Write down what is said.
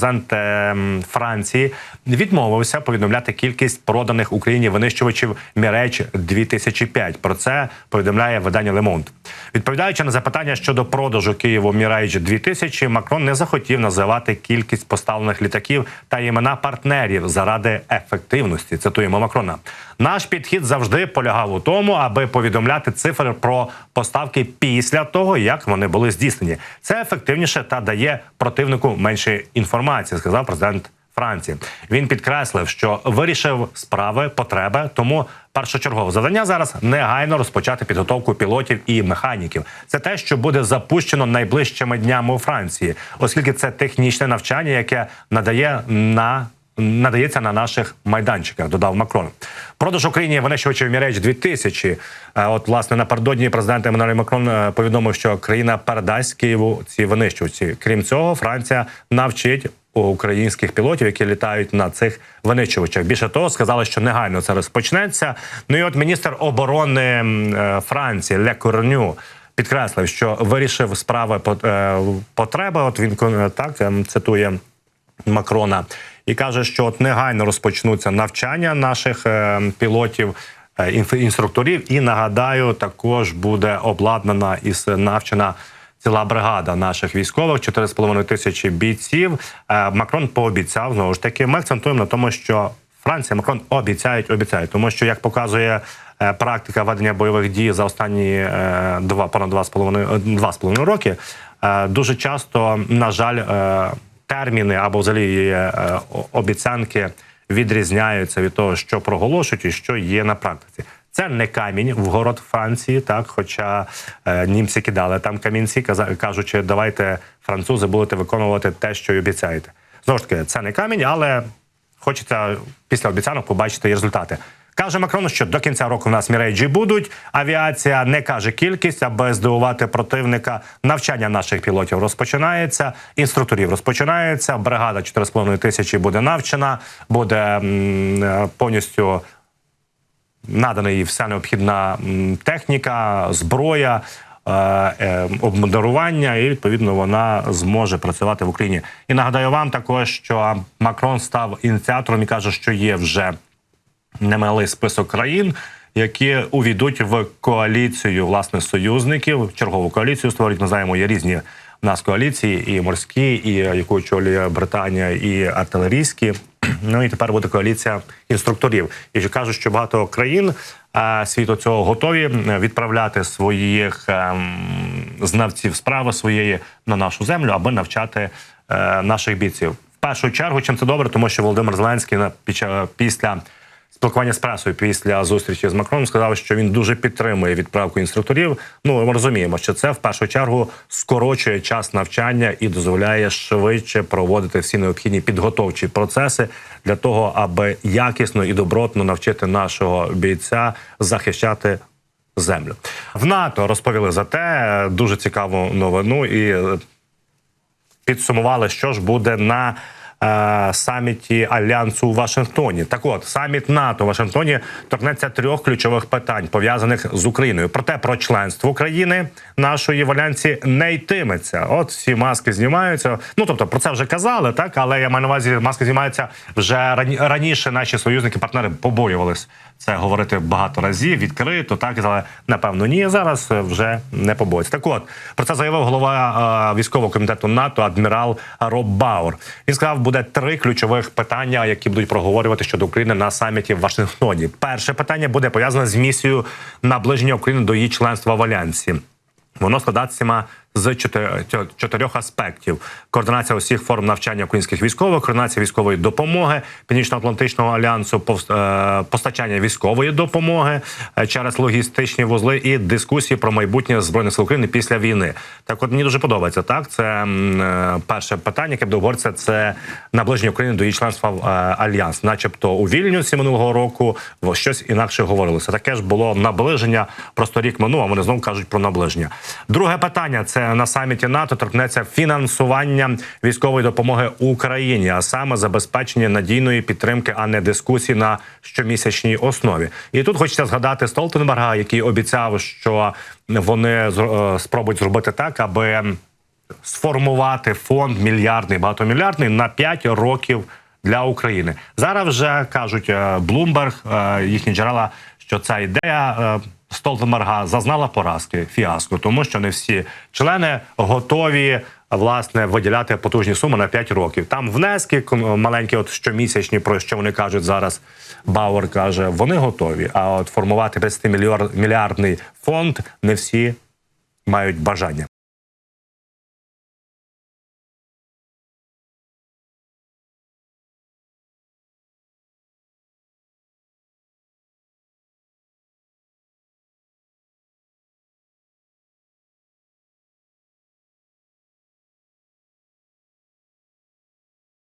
президент е, Франції відмовився повідомляти кількість проданих Україні винищувачів Міреч 2005 Про це повідомляє видання Лемонт. Відповідаючи на запитання щодо продажу Києву Мірейдж 2000 Макрон не захотів називати кількість поставлених літаків та імена партнерів заради ефективності. Цитуємо Макрона. Наш підхід завжди полягав у тому, аби повідомляти цифри про поставки після того, як вони були здійснені. Це ефективніше та дає противнику менше інформації, сказав президент. Франції він підкреслив, що вирішив справи потреби, тому першочергове завдання зараз негайно розпочати підготовку пілотів і механіків. Це те, що буде запущено найближчими днями у Франції, оскільки це технічне навчання, яке надає на надається на наших майданчиках. Додав Макрон. Продаж Україні винищувачів Міреч 2000 Е, От власне напередодні президент Еммануель Макрон е, повідомив, що країна передасть Києву ці винищувачі. Крім цього, Франція навчить українських пілотів, які літають на цих винищувачах. Більше того, сказали, що негайно це розпочнеться. Ну і от міністр оборони е, Франції Ле Корню підкреслив, що вирішив справи е, потреби. От він е, так ем, цитує Макрона і каже, що от негайно розпочнуться навчання наших пілотів. Інструкторів, і нагадаю, також буде обладнана і навчена ціла бригада наших військових, 4,5 тисячі бійців. Е, Макрон пообіцяв знову ж таки. Ми акцентуємо на тому, що Франція Макрон обіцяють, обіцяють, тому що як показує е, практика ведення бойових дій за останні е, два понад два з половиною два з половиною роки, дуже часто, на жаль, терміни або взагалі обіцянки відрізняються від того, що проголошують і що є на практиці. Це не камінь в город Франції, так хоча е, німці кидали там камінці, каза- кажучи, давайте французи будете виконувати те, що й обіцяєте. Знову ж таки, це не камінь, але хочеться після обіцянок побачити результати. Каже Макрон, що до кінця року в нас мірейджі будуть. Авіація не каже кількість, аби здивувати противника. Навчання наших пілотів розпочинається, інструкторів розпочинається. Бригада 4,5 тисячі буде навчена, буде м, е, повністю надана їй вся необхідна техніка, зброя. е, е, і відповідно вона зможе працювати в Україні. І нагадаю вам також, що Макрон став ініціатором і каже, що є вже немалий список країн, які увійдуть в коаліцію власне союзників. Чергову коаліцію створюють. Ми знаємо, є різні в нас коаліції, і морські, і яку очолює Британія, і артилерійські. Ну і тепер буде коаліція інструкторів. І кажуть, що багато країн світу цього готові відправляти своїх ем, знавців справи своєї на нашу землю, аби навчати е, наших бійців. В першу чергу, чим це добре, тому що Володимир Зеленський на після спілкування з пресою після зустрічі з Макроном сказав, що він дуже підтримує відправку інструкторів. Ну ми розуміємо, що це в першу чергу скорочує час навчання і дозволяє швидше проводити всі необхідні підготовчі процеси для того, аби якісно і добротно навчити нашого бійця захищати. Землю в НАТО розповіли за те дуже цікаву новину і підсумували, що ж буде на е, саміті Альянсу у Вашингтоні. Так от саміт НАТО у Вашингтоні торкнеться трьох ключових питань пов'язаних з Україною. Проте про членство країни нашої в альянсі не йтиметься. От всі маски знімаються. Ну тобто про це вже казали, так але я маю на увазі, маски знімаються вже рані- раніше. Наші союзники, партнери побоювались це говорити багато разів, відкрито, так але напевно ні. Зараз вже не побоїться. Так от про це заявив голова е, військового комітету НАТО адмірал Роб Баур. Він сказав, буде три ключових питання, які будуть проговорювати щодо України на саміті в Вашингтоні. Перше питання буде пов'язане з місією наближення України до її членства в альянсі. Воно складатиме з чотир- тьо- чотирьох аспектів: координація усіх форм навчання українських військових, координація військової допомоги, Північно-Атлантичного альянсу, е, постачання військової допомоги е, через логістичні вузли і дискусії про майбутнє збройних сил України після війни. Так, от мені дуже подобається. Так, це е, перше питання, яке буде обговорюватися, це наближення України до її членства в альянс, начебто у Вільнюсі минулого року щось інакше говорилося. Таке ж було наближення. Просто рік минув, а вони знову кажуть про наближення. Друге питання це на саміті НАТО торкнеться фінансування військової допомоги Україні, а саме забезпечення надійної підтримки, а не дискусії на щомісячній основі. І тут хочеться згадати Столтенберга, який обіцяв, що вони е, спробують зробити так, аби сформувати фонд мільярдний, багатомільярдний на 5 років для України. Зараз вже кажуть е, Bloomberg, е, їхні джерела, що ця ідея. Столтенберга зазнала поразки фіаско, тому що не всі члени готові власне виділяти потужні суми на 5 років. Там внески маленькі, от щомісячні, про що вони кажуть зараз. Бауер каже, вони готові. А от формувати 50 мільярдний фонд не всі мають бажання.